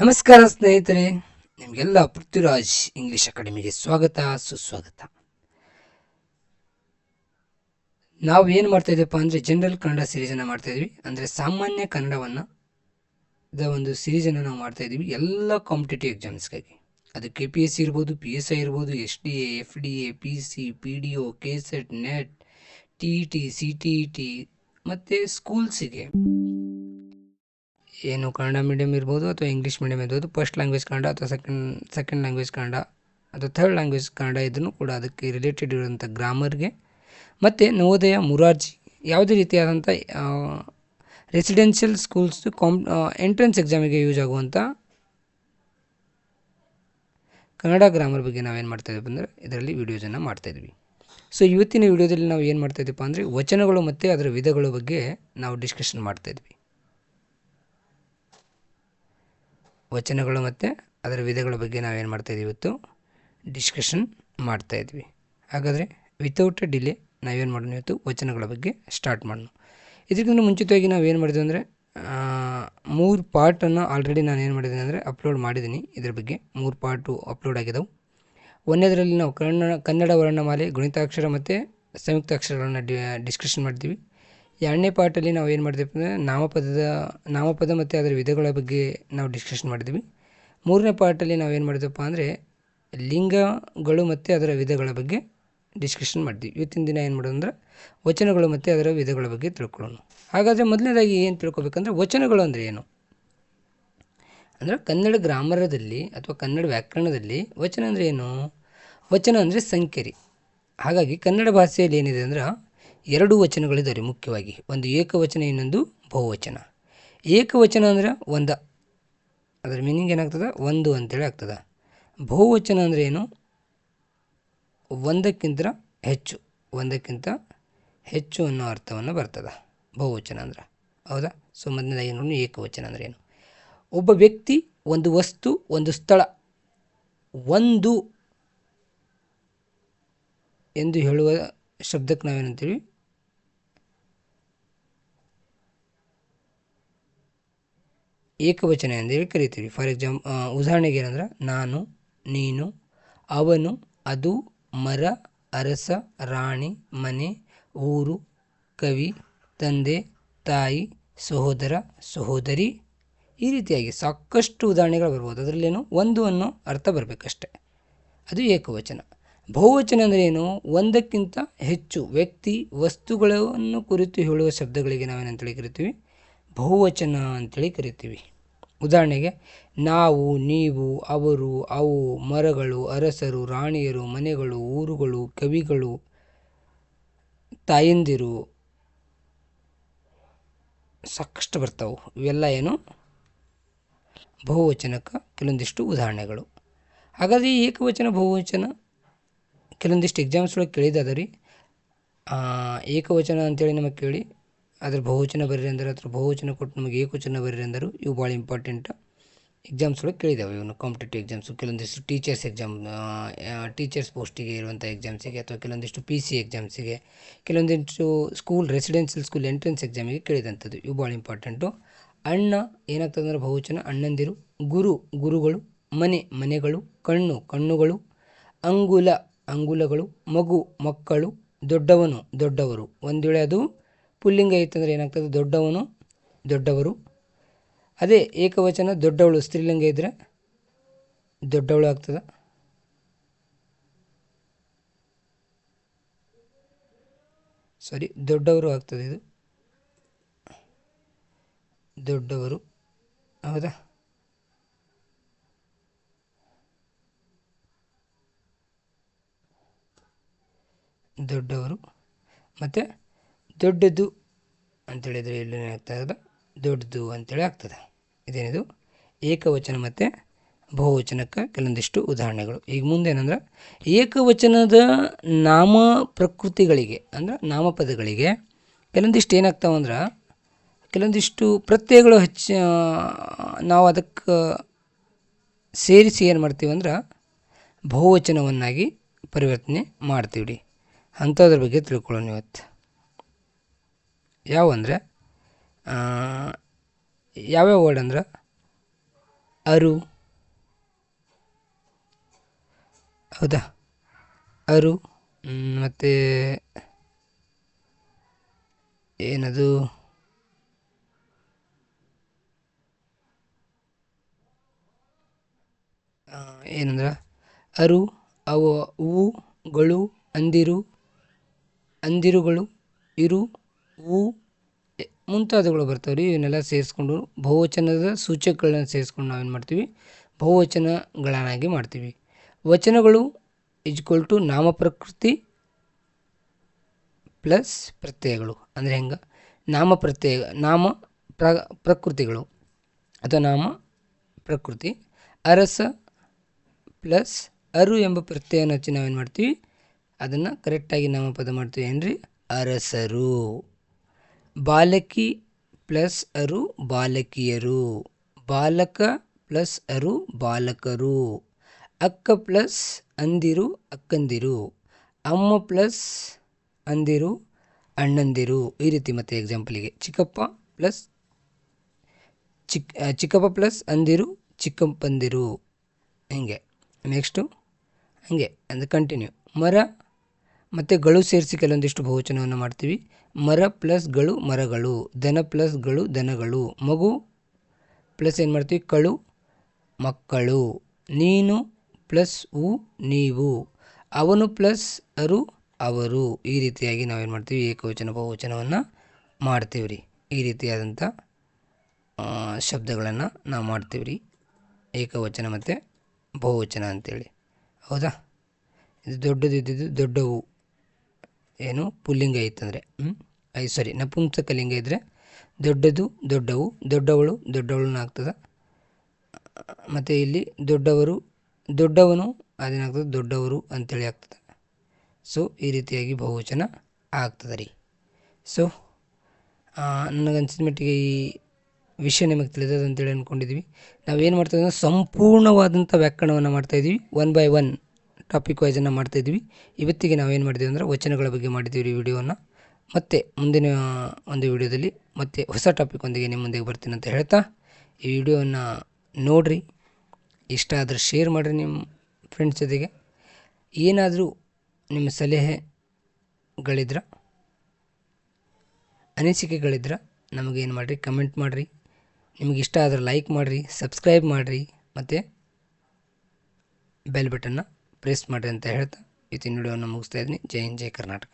ನಮಸ್ಕಾರ ಸ್ನೇಹಿತರೆ, ನಿಮಗೆಲ್ಲ ಪೃಥ್ವಿರಾಜ್ ಇಂಗ್ಲಿಷ್ ಅಕಾಡೆಮಿಗೆ ಸ್ವಾಗತ, ಸುಸ್ವಾಗತ. ನಾವು ಏನು ಮಾಡ್ತಾ ಇದ್ದೀವಪ್ಪ ಅಂದರೆ ಜನರಲ್ ಕನ್ನಡ ಸೀರೀಸನ್ನು ಮಾಡ್ತಾ ಇದ್ವಿ ಅಂದರೆ ಸಾಮಾನ್ಯ ಕನ್ನಡವನ್ನು ದ ಒಂದು ಸೀರೀಸನ್ನು ನಾವು ಮಾಡ್ತಾ ಇದ್ದೀವಿ. ಎಲ್ಲ ಕಾಂಪಿಟೇಟಿವ್ ಎಕ್ಸಾಮ್ಸ್ಗಾಗಿ ಅದು ಕೆ ಪಿ ಎಸ್ ಸಿ ಇರ್ಬೋದು ಪಿ ಎಸ್ ಐ ಇರ್ಬೋದು S D A F D A P C P D O K set net T E T C T E T ಮತ್ತು ಸ್ಕೂಲ್ಸಿಗೆ ಏನು ಕನ್ನಡ ಮೀಡಿಯಮ್ ಇರ್ಬೋದು ಅಥವಾ ಇಂಗ್ಲೀಷ್ ಮೀಡಿಯಮ್ ಇರ್ಬೋದು first language Kannada ಅಥವಾ second second language Kannada ಅಥವಾ third language Kannada ಇದನ್ನು ಕೂಡ ಅದಕ್ಕೆ ರಿಲೇಟೆಡ್ ಇರುವಂಥ ಗ್ರಾಮರ್ಗೆ ಮತ್ತು ನವೋದಯ ಮುರಾರ್ಜಿ, ಯಾವುದೇ ರೀತಿಯಾದಂಥ ರೆಸಿಡೆನ್ಷಿಯಲ್ ಸ್ಕೂಲ್ಸ್ ಕಾಂಪ್ ಎಂಟ್ರೆನ್ಸ್ ಎಕ್ಸಾಮಿಗೆ ಯೂಸ್ ಆಗುವಂಥ ಕನ್ನಡ ಗ್ರಾಮರ್ ಬಗ್ಗೆ ನಾವೇನು ಮಾಡ್ತಾ ಇದ್ದೀವಿ ಅಂದರೆ ಇದರಲ್ಲಿ ವೀಡಿಯೋಸನ್ನು ಮಾಡ್ತಾಯಿದ್ವಿ ಸೊ ಇವತ್ತಿನ ವಿಡಿಯೋದಲ್ಲಿ ನಾವು ಏನು ಮಾಡ್ತಾ ಇದ್ದೀವಪ್ಪ ಅಂದರೆ ವಚನಗಳು ಮತ್ತು ಅದರ ವಿಧಗಳ ಬಗ್ಗೆ ನಾವು ಡಿಸ್ಕಷನ್ ಮಾಡ್ತಾಯಿದ್ವಿ ವಚನಗಳು ಮತ್ತು ಅದರ ವಿಧಗಳ ಬಗ್ಗೆ ನಾವೇನು ಮಾಡ್ತಾಯಿದ್ದೀವಿ ಇವತ್ತು? ಡಿಸ್ಕಷನ್ ಮಾಡ್ತಾಯಿದ್ವಿ ಹಾಗಾದರೆ ವಿತೌಟ್ ಎ ಡಿಲೇ ನಾವೇನು ಮಾಡೋಣ ಇವತ್ತು? ವಚನಗಳ ಬಗ್ಗೆ ಸ್ಟಾರ್ಟ್ ಮಾಡೋಣ. ಇದಕ್ಕಿಂತ ಮುಂಚಿತವಾಗಿ ನಾವೇನು ಮಾಡಿದ್ವಿ ಅಂದರೆ ಮೂರು ಪಾರ್ಟನ್ನು ಆಲ್ರೆಡಿ ನಾನು ಏನು ಮಾಡಿದ್ದೀನಿ ಅಂದರೆ ಅಪ್ಲೋಡ್ ಮಾಡಿದ್ದೀನಿ. ಇದ್ರ ಬಗ್ಗೆ ಮೂರು ಪಾರ್ಟು ಅಪ್ಲೋಡ್ ಆಗಿದ್ದವು ಒಂದನೇದರಲ್ಲಿ ನಾವು ಕನ್ನಡ ಕನ್ನಡ ವರ್ಣಮಾಲೆ, ಗುಣಿತಾಕ್ಷರ ಮತ್ತು ಸಂಯುಕ್ತ ಅಕ್ಷರಗಳನ್ನು ಡಿ ಡಿಸ್ಕಷನ್ ಮಾಡಿದ್ದೀವಿ ಎರಡನೇ ಪಾರ್ಟಲ್ಲಿ ನಾವು ಏನು ಮಾಡಿದ್ವಿ ಅಂದರೆ ನಾಮಪದದ, ನಾಮಪದ ಮತ್ತು ಅದರ ವಿಧಗಳ ಬಗ್ಗೆ ನಾವು ಡಿಸ್ಕಷನ್ ಮಾಡಿದ್ವಿ. ಮೂರನೇ ಪಾರ್ಟಲ್ಲಿ ನಾವು ಏನು ಮಾಡಿದ್ವಪ್ಪ ಅಂದರೆ ಲಿಂಗಗಳು ಮತ್ತು ಅದರ ವಿಧಗಳ ಬಗ್ಗೆ ಡಿಸ್ಕಷನ್ ಮಾಡಿದ್ವಿ. ಇವತ್ತಿನ ದಿನ ಏನು ಮಾಡೋದು ಅಂದರೆ ವಚನಗಳು ಮತ್ತು ಅದರ ವಿಧಗಳ ಬಗ್ಗೆ ತಿಳ್ಕೊಳ್ಳೋಣ. ಹಾಗಾದರೆ ಮೊದಲನೇದಾಗಿ ಏನು ತಿಳ್ಕೊಬೇಕಂದ್ರೆ ವಚನಗಳು ಅಂದರೆ ಏನು? ಅಂದರೆ ಕನ್ನಡ ಗ್ರಾಮರದಲ್ಲಿ ಅಥವಾ ಕನ್ನಡ ವ್ಯಾಕರಣದಲ್ಲಿ ವಚನ ಅಂದರೆ ಏನು? ವಚನ ಅಂದರೆ ಸಂಖ್ಯೆ ಹಾಗಾಗಿ ಕನ್ನಡ ಭಾಷೆಯಲ್ಲಿ ಏನಿದೆ ಅಂದ್ರೆ ಎರಡು ವಚನಗಳಿದ್ದಾರೆ ಮುಖ್ಯವಾಗಿ. ಒಂದು ಏಕವಚನ, ಇನ್ನೊಂದು ಬಹುವಚನ. ಏಕವಚನ ಅಂದ್ರೆ ಒಂದು. ಅದರ ಮೀನಿಂಗ್ ಏನಾಗ್ತದೆ? ಒಂದು ಅಂತೇಳಿ ಆಗ್ತದೆ. ಬಹುವಚನ ಅಂದರೆ ಏನು? ಒಂದಕ್ಕಿಂತ ಹೆಚ್ಚು. ಒಂದಕ್ಕಿಂತ ಹೆಚ್ಚು ಅನ್ನೋ ಅರ್ಥವನ್ನು ಬರ್ತದೆ. ಬಹುವಚನ ಅಂದ್ರೆ. ಹೌದಾ? ಸೊ, ಮೊದಲನೇದಾಗಿ ನೋಡಿ ಏಕವಚನ ಅಂದರೆ ಏನು. ಒಬ್ಬ ವ್ಯಕ್ತಿ ಒಂದು ವಸ್ತು, ಒಂದು ಸ್ಥಳ, ಒಂದು ಎಂದು ಹೇಳುವ ಶಬ್ದಕ್ಕೆ ನಾವೇನಂತೀವಿ? ಏಕವಚನ ಎಂದೇಳಿ ಕರಿತೀವಿ. ಫಾರ್ ಎಕ್ಸಾಮ್ ಉದಾಹರಣೆಗೆ ಏನಂದ್ರೆ, ನಾನು, ನೀನು, ಅವನು, ಅದು, ಮರ, ಅರಸ, ರಾಣಿ, ಮನೆ, ಊರು, ಕವಿ, ತಂದೆ, ತಾಯಿ, ಸಹೋದರ, ಸಹೋದರಿ ಈ ರೀತಿಯಾಗಿ ಸಾಕಷ್ಟು ಉದಾಹರಣೆಗಳು ಬರ್ಬೋದು. ಅದರಲ್ಲೇನು ಒಂದು ಅನ್ನೋ ಅರ್ಥ ಬರಬೇಕಷ್ಟೆ. ಅದು ಏಕವಚನ. ಬಹುವಚನ ಅಂದರೆ ಏನು? ಒಂದಕ್ಕಿಂತ ಹೆಚ್ಚು ವ್ಯಕ್ತಿ ವಸ್ತುಗಳನ್ನು ಕುರಿತು ಹೇಳುವ ಶಬ್ದಗಳಿಗೆ ನಾವೇನಂತೇಳಿ ಕರಿತೀವಿ? ಬಹುವಚನ ಅಂತೇಳಿ ಕರಿತೀವಿ. ಉದಾಹರಣೆಗೆ, ನಾವು, ನೀವು, ಅವರು, ಅವು, ಮರಗಳು, ಅರಸರು, ರಾಣಿಯರು, ಮನೆಗಳು, ಊರುಗಳು, ಕವಿಗಳು, ತಾಯಂದಿರು, ಸಾಕಷ್ಟು ಬರ್ತಾವೆ. ಇವೆಲ್ಲ ಏನು? ಬಹುವಚನಕ್ಕೆ ಕೆಲವೊಂದಿಷ್ಟು ಉದಾಹರಣೆಗಳು. ಹಾಗಾದರೆ ಈ ಏಕವಚನ, ಬಹುವಚನ ಕೆಲವೊಂದಿಷ್ಟು ಎಕ್ಸಾಮ್ಸ್ ಒಳಗೆ ಕೇಳಿದಾದ ರೀ ಏಕವಚನ ಅಂತೇಳಿ ನಮಗೆ ಕೇಳಿ ಅದ್ರ ಬಹುವಚನ ಬರೀರಿ ಅಂದ್ರೆ, ಅದ್ರ ಬಹುವಚನ ಕೊಟ್ಟು ನಮಗೆ ಏಕವಚನ ಬರೀರಿ ಅಂದರು, ಇವು ಭಾಳ ಇಂಪಾರ್ಟೆಂಟ್ ಎಕ್ಸಾಮ್ಸ್ ಒಳಗೆ ಕೇಳಿದ್ದಾವೆ ಇವನು ಕಾಂಪಿಟೇಟಿವ್ ಎಕ್ಸಾಮ್ಸು ಕೆಲವೊಂದಿಷ್ಟು ಟೀಚರ್ಸ್ ಎಕ್ಸಾಮ್ ಟೀಚರ್ಸ್ ಪೋಸ್ಟಿಗೆ ಇರುವಂಥ ಎಕ್ಸಾಮ್ಸಿಗೆ ಅಥವಾ ಕೆಲವೊಂದಿಷ್ಟು ಪಿ ಸಿ ಎಕ್ಸಾಮ್ಸಿಗೆ ಕೆಲವೊಂದಿಷ್ಟು ಸ್ಕೂಲ್ ರೆಸಿಡೆನ್ಷಿಯಲ್ ಸ್ಕೂಲ್ ಎಂಟ್ರೆನ್ಸ್ ಎಕ್ಸಾಮಿಗೆ ಕೇಳಿದಂಥದ್ದು. ಇವು ಭಾಳ ಇಂಪಾರ್ಟೆಂಟು ಅಣ್ಣ ಏನಾಗ್ತದೆ ಅಂದ್ರೆ ಬಹುವಚನ, ಅಣ್ಣಂದಿರು, ಗುರು, ಗುರುಗಳು, ಮನೆ, ಮನೆಗಳು, ಕಣ್ಣು, ಕಣ್ಣುಗಳು, ಅಂಗುಲ, ಅಂಗುಲಗಳು, ಮಗು, ಮಕ್ಕಳು, ದೊಡ್ಡವನು, ದೊಡ್ಡವರು. ಒಂದು ವೇಳೆ ಅದು ಪುಲ್ಲಿಂಗ ಇತ್ತಂದರೆ ಏನಾಗ್ತದೆ? ದೊಡ್ಡವನು ದೊಡ್ಡವರು. ಅದೇ ಏಕವಚನ ದೊಡ್ಡವಳು, ಸ್ತ್ರೀಲಿಂಗ ಇದ್ದರೆ ದೊಡ್ಡವಳು ಆಗ್ತದೆ. ಸಾರಿ ದೊಡ್ಡವರು ಆಗ್ತದೆ ಇದು. ದೊಡ್ಡವರು, ಹೌದಾ? ದೊಡ್ಡವರು. ಮತ್ತು ದೊಡ್ಡದು ಅಂತೇಳಿದರೆ ಇಲ್ಲಿ ಏನಾಗ್ತದೆ ದೊಡ್ಡದು ಅಂತೇಳಿ ಆಗ್ತದೆ. ಇದೇನಿದು? ಏಕವಚನ ಮತ್ತು ಬಹುವಚನಕ್ಕೆ ಕೆಲವೊಂದಿಷ್ಟು ಉದಾಹರಣೆಗಳು. ಈಗ ಮುಂದೇನಂದ್ರೆ ಏಕವಚನದ ನಾಮ ಪ್ರಕೃತಿಗಳಿಗೆ, ಅಂದ್ರೆ ನಾಮಪದಗಳಿಗೆ ಕೆಲವೊಂದಿಷ್ಟು ಏನಾಗ್ತಾವಂದ್ರೆ ಕೆಲವೊಂದಿಷ್ಟು ಪ್ರತ್ಯಯಗಳು ಹೆಚ್ಚ ನಾವು ಅದಕ್ಕೆ ಸೇರಿಸಿ ಏನು ಮಾಡ್ತೀವಿ ಅಂದ್ರೆ, ಬಹುವಚನವನ್ನಾಗಿ ಪರಿವರ್ತನೆ ಮಾಡ್ತೀವಿ ರೀ ಅಂಥದ್ರ ಬಗ್ಗೆ ತಿಳ್ಕೊಳ್ಳೋಣ ಇವತ್ತು. ಯಾವ ಅಂದರೆ? ಯಾವ್ಯಾವ ವರ್ಡ್ ಅಂದ್ರೆ? ಅರು. ಹೌದಾ? ಅರು ಮತ್ತು ಏನದು? ಏನಂದ್ರೆ? ಅರು, ಅವು ಹೂವುಗಳು ಅಂದಿರು, ಅಂದಿರುಗಳು, ಇರು ಹೂ ಮುಂತಾದವುಗಳು ಬರ್ತಾವೆ ರೀ. ಇವನ್ನೆಲ್ಲ ಸೇರಿಸ್ಕೊಂಡು ಬಹುವಚನದ ಸೂಚಕಗಳನ್ನ ಸೇರಿಸ್ಕೊಂಡು ನಾವೇನು ಮಾಡ್ತೀವಿ? ಬಹುವಚನಗಳನ್ನಾಗಿ ಮಾಡ್ತೀವಿ. ವಚನಗಳು ಇಜ್ಕೊಲ್ ಟು ನಾಮಪ್ರಕೃತಿ ಪ್ಲಸ್ ಪ್ರತ್ಯಯಗಳು. ಅಂದರೆ ಹೆಂಗೆ? ನಾಮ ಪ್ರತ್ಯಯ, ನಾಮ ಪ್ರ, ಪ್ರಕೃತಿಗಳು ಅಥವಾ ನಾಮ ಪ್ರಕೃತಿ. ಅರಸ ಪ್ಲಸ್ ಅರು ಎಂಬ ಪ್ರತ್ಯಯನ ಹಚ್ಚಿ ನಾವೇನು ಮಾಡ್ತೀವಿ? ಅದನ್ನು ಕರೆಕ್ಟಾಗಿ ನಾಮಪದ ಮಾಡ್ತೀವಿ ಏನ್ರಿ? ಅರಸರು. ಬಾಲಕಿ ಪ್ಲಸ್ ಅರು ಬಾಲಕಿಯರು. ಬಾಲಕ ಪ್ಲಸ್ ಅರು ಬಾಲಕರು. ಅಕ್ಕ ಪ್ಲಸ್ ಅಂದಿರು ಅಕ್ಕಂದಿರು. ಅಮ್ಮ ಪ್ಲಸ್ ಅಂದಿರು ಅಣ್ಣಂದಿರು. ಈ ರೀತಿ ಮತ್ತೆ ಎಕ್ಸಾಂಪಲಿಗೆ ಚಿಕ್ಕಪ್ಪ ಪ್ಲಸ್ ಚಿಕ್ಕ ಚಿಕ್ಕಪ್ಪ ಪ್ಲಸ್ ಅಂದಿರು ಚಿಕ್ಕಪ್ಪಂದಿರು. ಹಿಂಗೆ. ನೆಕ್ಸ್ಟು ಹಾಗೆ. ಅಂದರೆ ಕಂಟಿನ್ಯೂ ಮರ ಮತ್ತು ಗಳು ಸೇರಿಸಿ ಕೆಲವೊಂದಿಷ್ಟು ಬಹುವಚನವನ್ನು ಮಾಡ್ತೀವಿ. ಮರ ಪ್ಲಸ್ಗಳು ಮರಗಳು, ದನ ಪ್ಲಸ್ಗಳು ದನಗಳು, ಮಗು ಪ್ಲಸ್ ಏನು ಮಾಡ್ತೀವಿ? ಕಳು, ಮಕ್ಕಳು, ನೀನು ಪ್ಲಸ್ ಉ ನೀವು, ಅವನು ಪ್ಲಸ್ ಅರು ಅವರು. ಈ ರೀತಿಯಾಗಿ ನಾವೇನು ಮಾಡ್ತೀವಿ? ಏಕವಚನ ಬಹುವಚನವನ್ನು ಮಾಡ್ತೀವಿ ರೀ ಈ ರೀತಿಯಾದಂಥ ಶಬ್ದಗಳನ್ನು ನಾವು ಮಾಡ್ತೀವಿ ರೀ ಏಕವಚನ ಮತ್ತು ಬಹುವಚನ ಅಂತೇಳಿ. ಹೌದಾ? ಇದು ದೊಡ್ಡದಿದ್ದಿದ್ದು ದೊಡ್ಡವು ಏನು? ಪುಲ್ಲಿಂಗ ಇತ್ತಂದರೆ. ಹ್ಞೂ ಐ ಸಾರಿ ನಪುಂಸಕಲಿಂಗ ಇದ್ದರೆ ದೊಡ್ಡದು ದೊಡ್ಡವು, ದೊಡ್ಡವಳು ದೊಡ್ಡವಳನ್ನ ಆಗ್ತದೆ. ಮತ್ತು ಇಲ್ಲಿ ದೊಡ್ಡವರು, ದೊಡ್ಡವನು ಅದೇನಾಗ್ತದೆ? ದೊಡ್ಡವರು ಅಂತೇಳಿ ಆಗ್ತದೆ. ಸೊ ಈ ರೀತಿಯಾಗಿ ಬಹುವಚನ ಆಗ್ತದೆ ರೀ. ಸೊ ನನಗನ್ಸಿದ ಮಟ್ಟಿಗೆ ಈ ವಿಷಯ ನಿಮಗೆ ತಿಳಿದದಂತೇಳಿ ಅಂದ್ಕೊಂಡಿದ್ವಿ ನಾವೇನು ಮಾಡ್ತಾಯಿದ್ದೀವಿ ಸಂಪೂರ್ಣವಾದಂಥ ವ್ಯಾಕರಣವನ್ನು ಮಾಡ್ತಾಯಿದ್ದೀವಿ ಒನ್ ಬೈ ಒನ್ ಟಾಪಿಕ್ ವೈಸನ್ನು ಮಾಡ್ತಾಯಿದ್ವಿ ಇವತ್ತಿಗೆ ನಾವು ಏನು ಮಾಡಿದ್ವಿ ಅಂದ್ರೆ ವಚನಗಳ ಬಗ್ಗೆ ಮಾಡಿದ್ದೀವಿ ವಿಡಿಯೋವನ್ನು. ಮತ್ತೆ ಮುಂದಿನ ಒಂದು ವಿಡಿಯೋದಲ್ಲಿ ಮತ್ತೆ ಹೊಸ ಟಾಪಿಕ್ ಒಂದಿಗೆ ನಿಮ್ಮ ಮುಂದೆ ಬರ್ತೀನಿ ಅಂತ ಹೇಳ್ತಾ. ಈ ವಿಡಿಯೋವನ್ನು ನೋಡಿರಿ. ಇಷ್ಟ ಆದರೆ ಶೇರ್ ಮಾಡಿರಿ ನಿಮ್ಮ ಫ್ರೆಂಡ್ಸ್ ಜೊತೆಗೆ. ಏನಾದರೂ ನಿಮ್ಮ ಸಲಹೆಗಳಿದ್ರೆ, ಅನಿಸಿಕೆಗಳಿದ್ರೆ ನಮಗೇನು ಮಾಡಿರಿ ಕಮೆಂಟ್ ಮಾಡಿರಿ. ನಿಮಗೆ ಇಷ್ಟ ಆದರೆ ಲೈಕ್ ಮಾಡಿರಿ ಸಬ್ಸ್ಕ್ರೈಬ್ ಮಾಡಿರಿ. ಮತ್ತು ಬೆಲ್ ಬಟನ್ನ ಪ್ರೆಸ್ ಮಾಡಿರಿ ಅಂತ ಹೇಳ್ತಾ ಈ ವಿಡಿಯೋವನ್ನು ಮುಗಿಸ್ತಾ ಇದ್ದೀನಿ. ಜೈ ಹಿಂದ್ ಜೈ ಕರ್ನಾಟಕ.